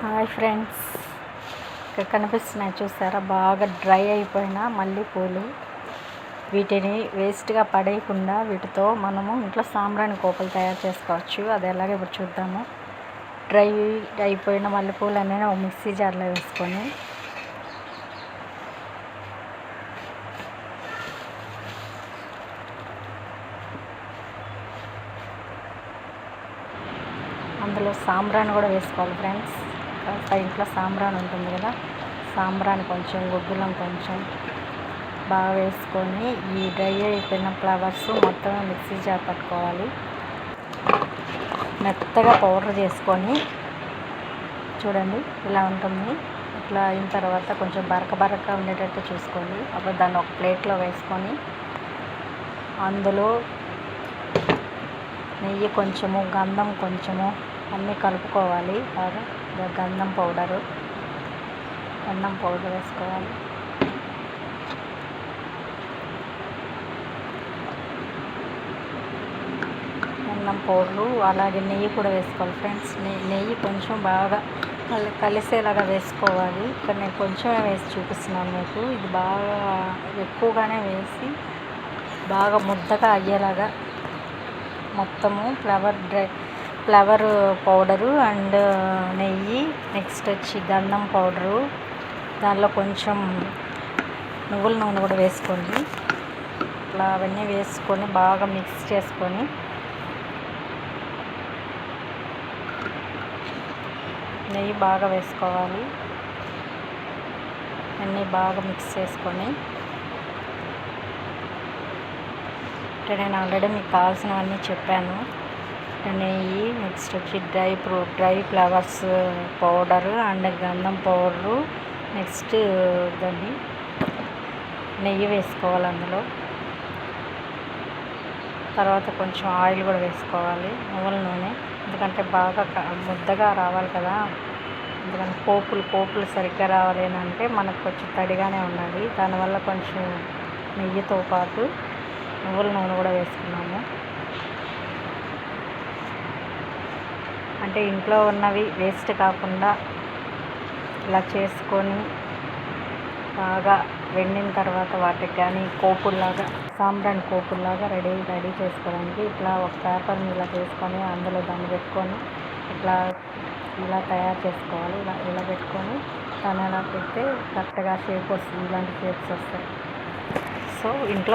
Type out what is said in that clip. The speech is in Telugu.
హాయ్ ఫ్రెండ్స్ ఇక్కడ కనిపిస్తున్నాయి చూసారా? బాగా డ్రై అయిపోయిన మల్లెపూలు వీటిని వేస్ట్గా పడేయకుండా వీటితో మనము ఇంట్లో సాంబ్రాణి కోపలు తయారు చేసుకోవచ్చు. అది ఎలాగ ఇప్పుడు చూద్దాము. డ్రై అయిపోయిన మల్లెపూలు అనేది ఒక మిక్సీ జార్లో వేసుకొని. అందులో సాంబ్రాణి కూడా వేసుకోవాలి ఫ్రెండ్స్ కాస్త ఇంట్లో సాంబ్రాణి ఉంటుంది కదా సాంబ్రాణి కొంచెం గుగ్గులం కొంచెం బాగా వేసుకొని ఈ డ్రై అయిపోయిన ఫ్లవర్స్ మొత్తం మిక్సీ జార్ పట్టుకోవాలి. మెత్తగా పౌడర్ చేసుకొని చూడండి ఇలా ఉంటుంది. ఇట్లా అయిన తర్వాత కొంచెం బరక బరక ఉండేటట్టు చూసుకోండి. అప్పుడు దాన్ని ఒక ప్లేట్లో వేసుకొని అందులో నెయ్యి కొంచెము గంధం కొంచెము అన్నీ కలుపుకోవాలి. బాగా గంధం పౌడరు గంధం పౌడర్ వేసుకోవాలి. అన్నం పౌడరు అలాగే నెయ్యి కూడా వేసుకోవాలి ఫ్రెండ్స్. నెయ్యి కొంచెం బాగా కలి కలిసేలాగా వేసుకోవాలి. ఇక్కడ నేను కొంచెమే వేసి చూపిస్తున్నాను మీకు. ఇది బాగా ఎక్కువగానే వేసి బాగా ముద్దగా అయ్యేలాగా మొత్తము flower dry flower powder and నెయ్యి నెక్స్ట్ వచ్చి గంధం పౌడరు. దానిలో కొంచెం నువ్వుల నూనె కూడా వేసుకోండి. ఇట్లా అవన్నీ వేసుకొని బాగా మిక్స్ చేసుకొని. నెయ్యి బాగా వేసుకోవాలి. అన్నీ బాగా మిక్స్ చేసుకొని. అంటే నేను ఆల్రెడీ మీకు కావాల్సినవన్నీ చెప్పాను. నెయ్యి నెక్స్ట్ వచ్చి dry fruit dry flowers powder and గంధం పౌడరు. నెక్స్ట్ దాన్ని నెయ్యి వేసుకోవాలి అందులో. తర్వాత కొంచెం ఆయిల్ కూడా వేసుకోవాలి. నువ్వుల నూనె. ఎందుకంటే బాగా ముద్దగా రావాలి కదా. ఎందుకంటే పోపులు పోపులు సరిగ్గా రావాలి అని అంటే మనకు కొంచెం తడిగానే ఉండాలి. దానివల్ల కొంచెం నెయ్యితో పాటు నువ్వుల నూనె కూడా వేసుకున్నాము. అంటే ఇంట్లో ఉన్నవి వేస్ట్ కాకుండా ఇలా చేసుకొని బాగా వెండిన తర్వాత వాటికి కానీ కోపుల్లాగా సాంబ్రాన్ కోపుల్లాగా రెడీ రెడీ చేసుకోవడానికి ఇట్లా ఒక పేపర్ని ఇలా చేసుకొని అందులో దాన్ని పెట్టుకొని ఇట్లా ఇలా తయారు చేసుకోవాలి. ఇలా ఇలా పెట్టుకొని దాన్ని ఎలా పెడితే కరెక్ట్గా షేప్ వస్తుంది. ఇలాంటి షేప్స్ వస్తాయి. సో ఇంట్లో